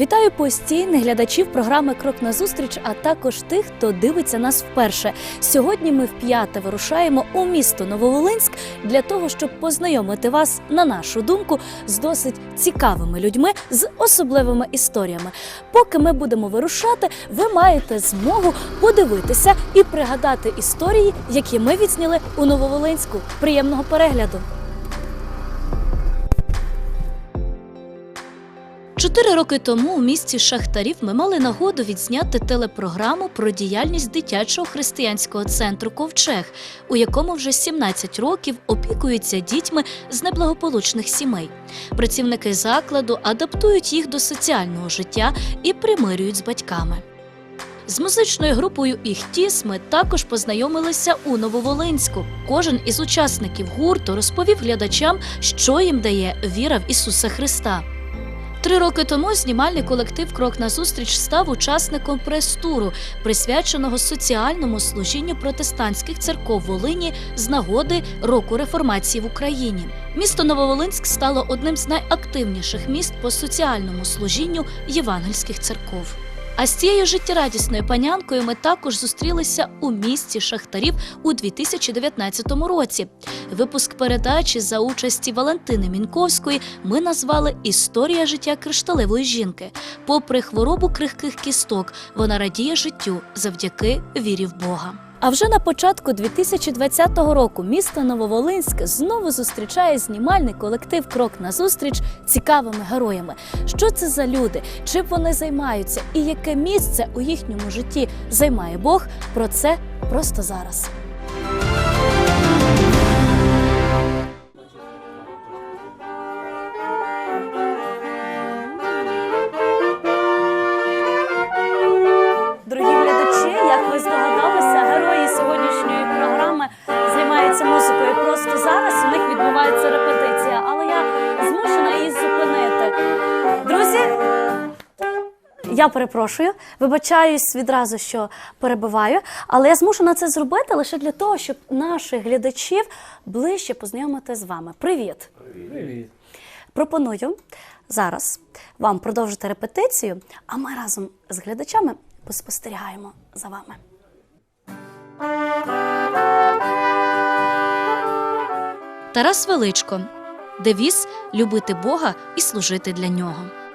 Вітаю постійних глядачів програми Крок назустріч, а також тих, хто дивиться нас вперше. Сьогодні ми вп'яте вирушаємо у місто Нововолинськ для того, щоб познайомити вас, на нашу думку, з досить цікавими людьми з особливими історіями. Поки ми будемо вирушати, ви маєте змогу подивитися і пригадати історії, які ми відзняли у Нововолинську. Приємного перегляду! Чотири роки тому у місті Шахтарів ми мали нагоду відзняти телепрограму про діяльність дитячого християнського центру Ковчег, у якому вже 17 років опікуються дітьми з неблагополучних сімей. Працівники закладу адаптують їх до соціального життя і примирюють з батьками. З музичною групою «Іхтіс» ми також познайомилися у Нововолинську. Кожен із учасників гурту розповів глядачам, що їм дає віра в Ісуса Христа. Три роки тому знімальний колектив Крок назустріч став учасником прес-туру, присвяченого соціальному служінню протестантських церков Волині з нагоди року реформації в Україні. Місто Нововолинськ стало одним з найактивніших міст по соціальному служінню євангельських церков. А з цією життєрадісною панянкою ми також зустрілися у місті Шахтарів у 2019 році. Випуск передачі за участі Валентини Мінковської ми назвали Історія життя кришталевої жінки. Попри хворобу крихких кісток, вона радіє життю завдяки вірі в Бога. А вже на початку 2020 року місто Нововолинськ знову зустрічає знімальний колектив Крок назустріч цікавими героями. Що це за люди? Чим вони займаються, і яке місце у їхньому житті займає Бог? Про це просто зараз. Я перепрошую, вибачаюсь відразу, що перебиваю, але я змушена це зробити лише для того, щоб наших глядачів ближче познайомити з вами. Привіт! Привіт. Пропоную зараз вам продовжити репетицію, а ми разом з глядачами поспостерігаємо за вами. Тарас Величко. Девіз любити Бога і служити для нього.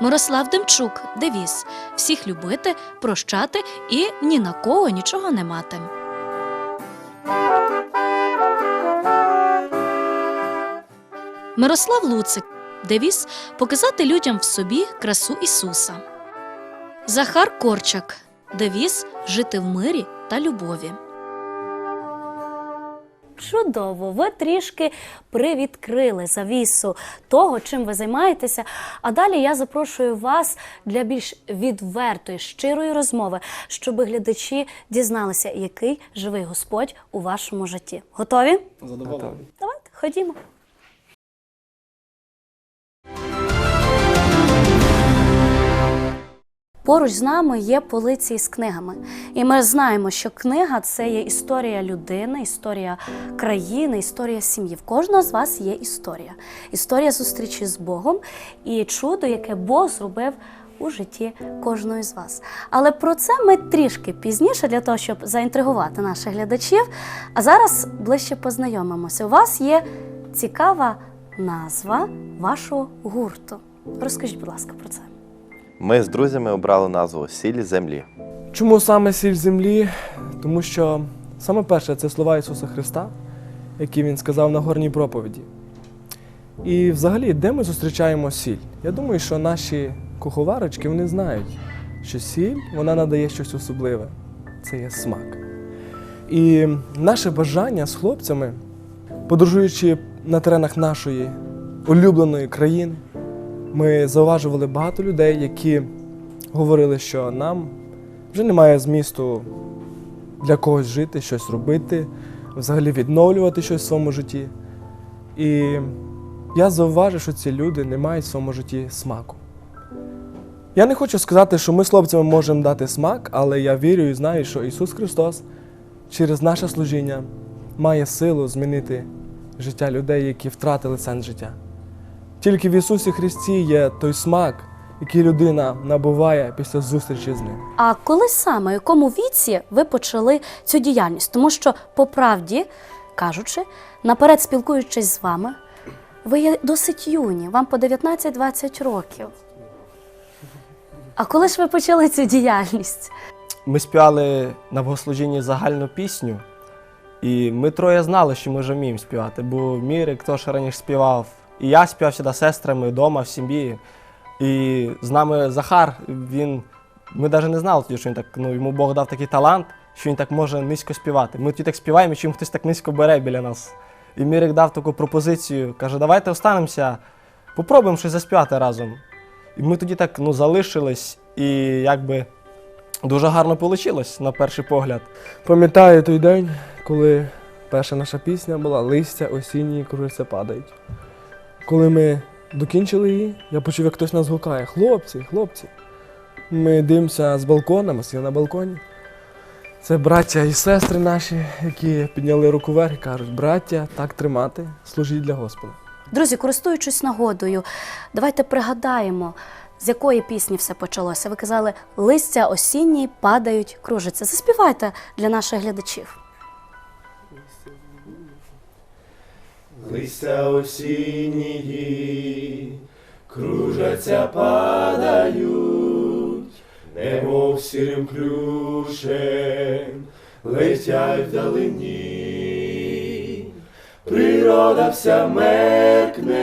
Мирослав Демчук. Девіз всіх любити, прощати і ні на кого нічого не мати. Мирослав Луцик. Девіз показати людям в собі красу Ісуса. Захар Корчак. Девіз жити в мирі та любові. Чудово, ви трішки привідкрили завісу того, чим ви займаєтеся. А далі я запрошую вас для більш відвертої, щирої розмови, щоб глядачі дізналися, який живий Господь у вашому житті. Готові? Задоволені. Давайте, ходімо. Поруч з нами є полиці з книгами. І ми знаємо, що книга це є історія людини, історія країни, історія сім'ї. В кожного з вас є історія. Історія зустрічі з Богом і чудо, яке Бог зробив у житті кожної з вас. Але про це ми трішки пізніше для того, щоб заінтригувати наших глядачів. А зараз ближче познайомимося. У вас є цікава назва вашого гурту. Розкажіть, будь ласка, про це. Ми з друзями обрали назву Сіль землі. Чому саме сіль землі? Тому що саме перше це слова Ісуса Христа, які Він сказав на горній проповіді. І взагалі, де ми зустрічаємо сіль? Я думаю, що наші куховарочки вони знають, що сіль вона надає щось особливе. Це є смак. І наше бажання з хлопцями, подорожуючи на теренах нашої улюбленої країни, ми зауважували багато людей, які говорили, що нам вже немає змісту для когось жити, щось робити, взагалі відновлювати щось в своєму житті. І я зауважив, що ці люди не мають в своєму житті смаку. Я не хочу сказати, що ми з хлопцями можемо дати смак, але я вірю і знаю, що Ісус Христос через наше служіння має силу змінити життя людей, які втратили сенс життя. Тільки в Ісусі Христі є той смак, які людина набуває після зустрічі з ним. А коли саме, у якому віці ви почали цю діяльність? Тому що, по правді кажучи, наперед спілкуючись з вами, ви є досить юні, вам по 19-20 років. А коли ж ви почали цю діяльність? Ми співали на богослужінні загальну пісню, і ми троє знали, що ми вже вміємо співати. Бо Мірик теж раніше співав, і я співав сюди з сестрами вдома, в сім'ї. І з нами Захар, він. Ми навіть не знали тоді, що він так, ну, йому Бог дав такий талант, що він так може низько співати. Ми тоді так співаємо, і чим хтось так низько бере біля нас. І Мірик дав таку пропозицію, каже, давайте останемося, попробуємо щось заспівати разом. І ми тоді так ну, залишились, і якби дуже гарно вийшло на перший погляд. Пам'ятаю той день, коли перша наша пісня була Листя осінні кружиться падають. Коли ми докінчили її, я почув, як хтось нас гукає: Хлопці, хлопці. Ми дивимося з балкона, ми сидимо на балконі. Це браття і сестри наші, які підняли руку вверх і кажуть, браття, так тримати, служіть для Господа. Друзі, користуючись нагодою, давайте пригадаємо, з якої пісні все почалося. Ви казали, листя осінні падають, кружаться. Заспівайте для наших глядачів. Листя осіннії кружаться, падають, немов сірим ключем летять вдалині. Природа вся меркне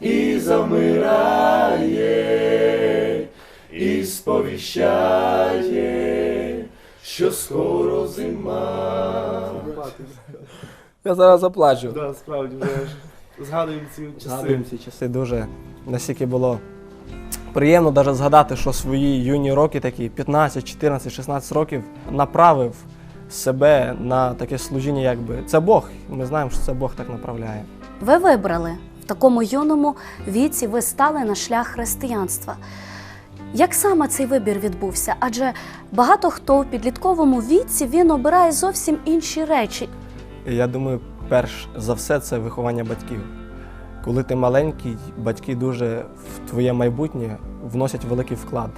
і замирає, і сповіщає, що скоро зима. Я зараз заплачу. Да, справді, вже ж згадуємо ці Згадуємо ці часи дуже настільки було приємно навіть згадати, що свої юні роки, такі 15, 14, 16 років, направив себе на таке служіння, якби це Бог. Ми знаємо, що це Бог так направляє. Ви вибрали в такому юному віці, ви стали на шлях християнства. Як саме цей вибір відбувся? Адже багато хто в підлітковому віці він обирає зовсім інші речі. Я думаю, перш за все це виховання батьків. Коли ти маленький, батьки дуже в твоє майбутнє вносять великий вклад.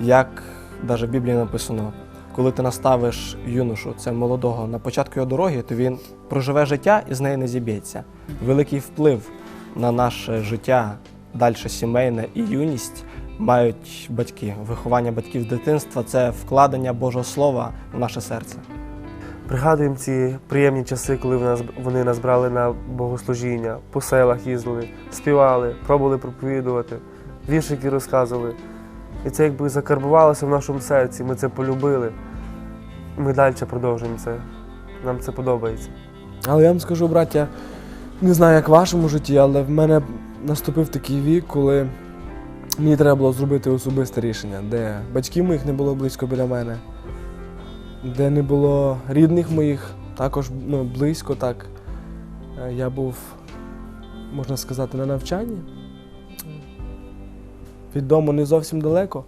Як навіть в Біблії написано, коли ти наставиш юношу, це молодого, на початку його дороги, то він проживе життя і з неї не зіб'ється. Великий вплив на наше життя, далі сімейне і юність мають батьки. Виховання батьків з дитинства це вкладення Божого Слова в наше серце. Пригадуємо ці приємні часи, коли вони нас брали на богослужіння, по селах їздили, співали, пробували проповідувати, віршики розказували. І це якби закарбувалося в нашому серці, ми це полюбили. Ми далі продовжуємо це. Нам це подобається. Але я вам скажу, браття, не знаю, як в вашому житті, але в мене наступив такий вік, коли мені треба було зробити особисте рішення, де батьків моїх не було близько біля мене, де не було рідних моїх також ну, близько так. Е, Я був, можна сказати, на навчанні. Від дому не зовсім далеко,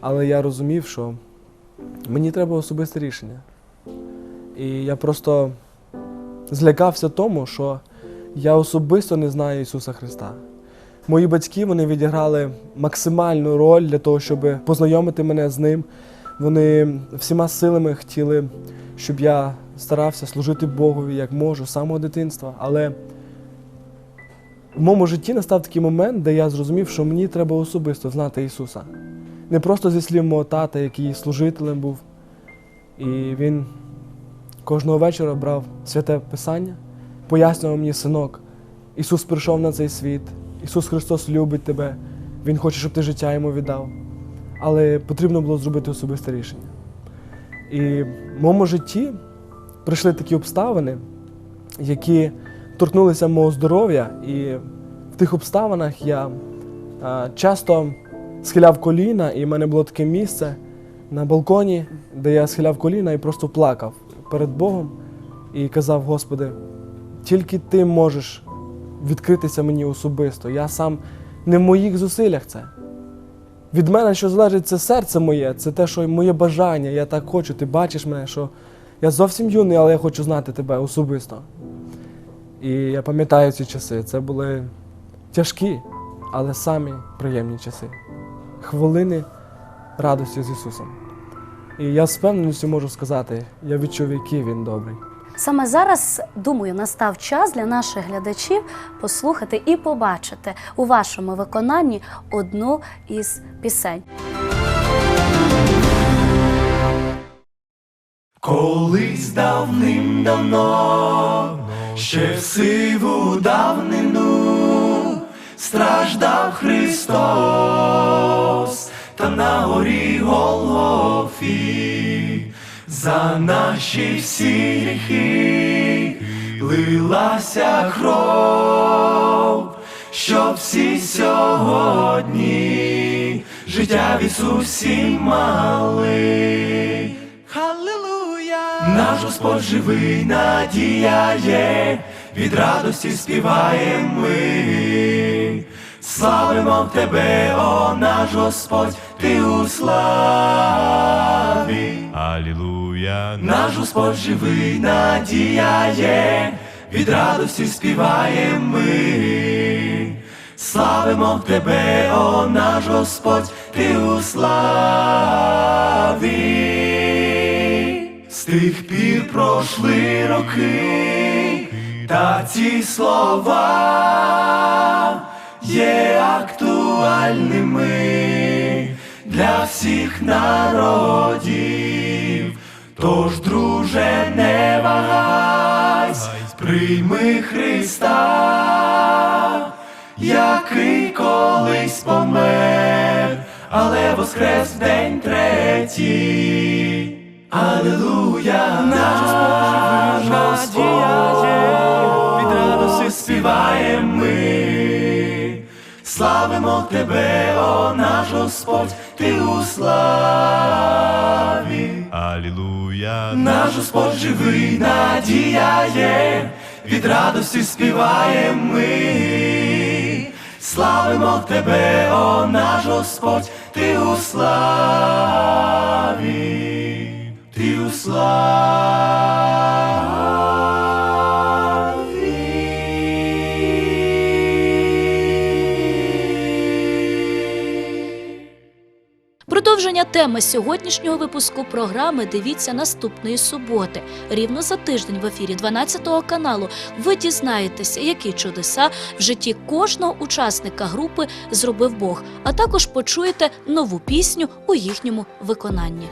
але я розумів, що мені треба особисте рішення. І я просто злякався тому, що я особисто не знаю Ісуса Христа. Мої батьки вони відіграли максимальну роль для того, щоб познайомити мене з ним. Вони всіма силами хотіли, щоб я старався служити Богові як можу з самого дитинства. Але в моєму житті настав такий момент, де я зрозумів, що мені треба особисто знати Ісуса. Не просто зі слів мого тата, який служителем був. І він Кожного вечора брав святе Писання, пояснював мені, синок, Ісус прийшов на цей світ, Ісус Христос любить тебе, Він хоче, щоб ти життя йому віддав. Але потрібно було зробити особисте рішення. І в моєму житті прийшли такі обставини, які торкнулися мого здоров'я, і в тих обставинах я а, часто схиляв коліна, і в мене було таке місце на балконі, де я схиляв коліна і просто плакав перед Богом і казав: Господи, тільки Ти можеш відкритися мені особисто. Я сам не в моїх зусиллях це. Від мене, що залежить, це серце моє, це те, що моє бажання. Я так хочу, ти бачиш мене, що я зовсім юний, але я хочу знати тебе особисто. І я пам'ятаю ці часи. Це були тяжкі, але самі приємні часи. Хвилини радості з Ісусом. І я з впевненістю можу сказати, я відчув, який він добрий. Саме зараз, думаю, настав час для наших глядачів послухати і побачити у вашому виконанні одну із пісень. Колись давним-давно, ще в сиву давнину страждав Христос, та на горі Голгофі за наші всі гріхи лилася кров, щоб всі сьогодні життя в Ісусі мали. Халилуя! Наш Господь живий надія є, від радості співаємо ми. Славимо Тебе, о наш Господь, Ти у славі. Алілуя, Наш Господь живий надія є, від радості співаємо ми. Славимо Тебе, о наш Господь, Ти у славі. З тих пір пройшли роки, та ці слова є актуальними для всіх народів. Тож, друже, не вагайсь, прийми Христа, який колись помер, але воскрес в день третій. Алілуя, наш Господь, від радості співаємо. Славимо Тебе, о наш Господь, Ти у славі. Алілуя, Наш Господь живий надія є, від радості співаємо ми. Славимо Тебе, о наш Господь, Ти у славі, Ти у славі. Продовження теми сьогоднішнього випуску програми дивіться наступної суботи. Рівно за тиждень в ефірі 12 каналу ви дізнаєтеся, які чудеса в житті кожного учасника групи зробив Бог, а також почуєте нову пісню у їхньому виконанні.